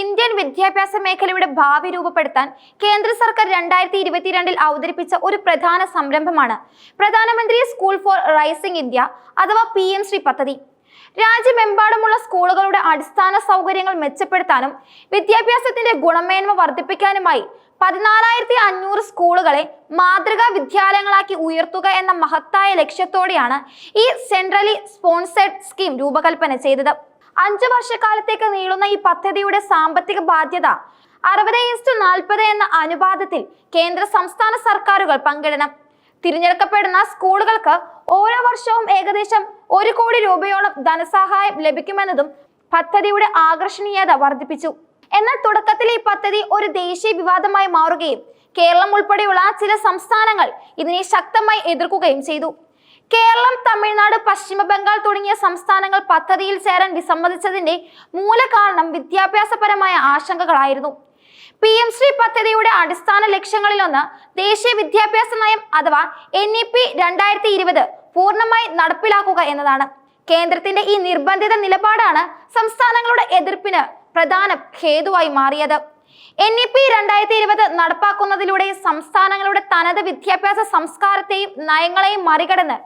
Indian വിദ്യാഭ്യാസ മേഖലയുടെ ഭാവി രൂപപ്പെടുത്താൻ കേന്ദ്ര സർക്കാർ രണ്ടായിരത്തി ഇരുപത്തിരണ്ടിൽ അവതരിപ്പിച്ച ഒരു പ്രധാന സംരംഭമാണ്. പ്രധാനമന്ത്രി സ്കൂൾ ഫോർ റൈസിംഗ് ഇന്ത്യ അഥവാ പി എം ശ്രീ പദ്ധതി. രാജ്യമെമ്പാടുമുള്ള സ്കൂളുകളുടെ അടിസ്ഥാന സൗകര്യങ്ങൾ മെച്ചപ്പെടുത്താനും വിദ്യാഭ്യാസത്തിന്റെ ഗുണമേന്മ വർദ്ധിപ്പിക്കാനുമായി പതിനാലായിരത്തി അഞ്ഞൂറ് സ്കൂളുകളെ മാതൃകാ വിദ്യാലയങ്ങളാക്കി ഉയർത്തുക എന്ന മഹത്തായ ലക്ഷ്യത്തോടെയാണ് ഈ സെൻട്രലി സ്പോൺസേഡ് സ്കീം രൂപകൽപ്പന ചെയ്തത്. അഞ്ചു വർഷക്കാലത്തേക്ക് നീളുന്ന ഈ പദ്ധതിയുടെ സാമ്പത്തിക ബാധ്യത. അറുപത് ഇസ്റ്റു നാൽപ്പത് എന്ന അനുപാതത്തിൽ കേന്ദ്ര സംസ്ഥാന സർക്കാരുകൾ പങ്കിടണം. തിരഞ്ഞെടുക്കപ്പെടുന്ന സ്കൂളുകൾക്ക് ഓരോ വർഷവും ഏകദേശം ഒരു കോടി രൂപയോളം ധനസഹായം ലഭിക്കുമെന്നതും പദ്ധതിയുടെ ആകർഷണീയത വർദ്ധിപ്പിച്ചു. എന്നാൽ തുടക്കത്തിൽ ഈ പദ്ധതി ഒരു ദേശീയ വിവാദമായി മാറുകയും കേരളം ഉൾപ്പെടെയുള്ള ചില സംസ്ഥാനങ്ങൾ ഇതിനെ ശക്തമായി എതിർക്കുകയും ചെയ്തു. കേരളം തമിഴ്നാട് പശ്ചിമ ബംഗാൾ തുടങ്ങിയ സംസ്ഥാനങ്ങൾ പദ്ധതിയിൽ ചേരാൻ വിസമ്മതിച്ചതിന്റെ മൂലകാരണം വിദ്യാഭ്യാസപരമായ ആശങ്കകളായിരുന്നു. പി എം ശ്രീ പദ്ധതിയുടെ അടിസ്ഥാന ലക്ഷ്യങ്ങളിലൊന്ന് ദേശീയ വിദ്യാഭ്യാസ നയം അഥവാ എൻ ഇ പി രണ്ടായിരത്തി ഇരുപത് പൂർണമായി നടപ്പിലാക്കുക എന്നതാണ്. കേന്ദ്രത്തിന്റെ ഈ നിർബന്ധിത നിലപാടാണ് സംസ്ഥാനങ്ങളുടെ എതിർപ്പിന് പ്രധാന ഹേതുവായി മാറിയത്. എൻ ഇ പി രണ്ടായിരത്തി ഇരുപത് നടപ്പാക്കുന്നതിലൂടെ സംസ്ഥാനങ്ങളുടെ തനത് വിദ്യാഭ്യാസ സംസ്കാരത്തെയും നയങ്ങളെയും മറികടന്ന്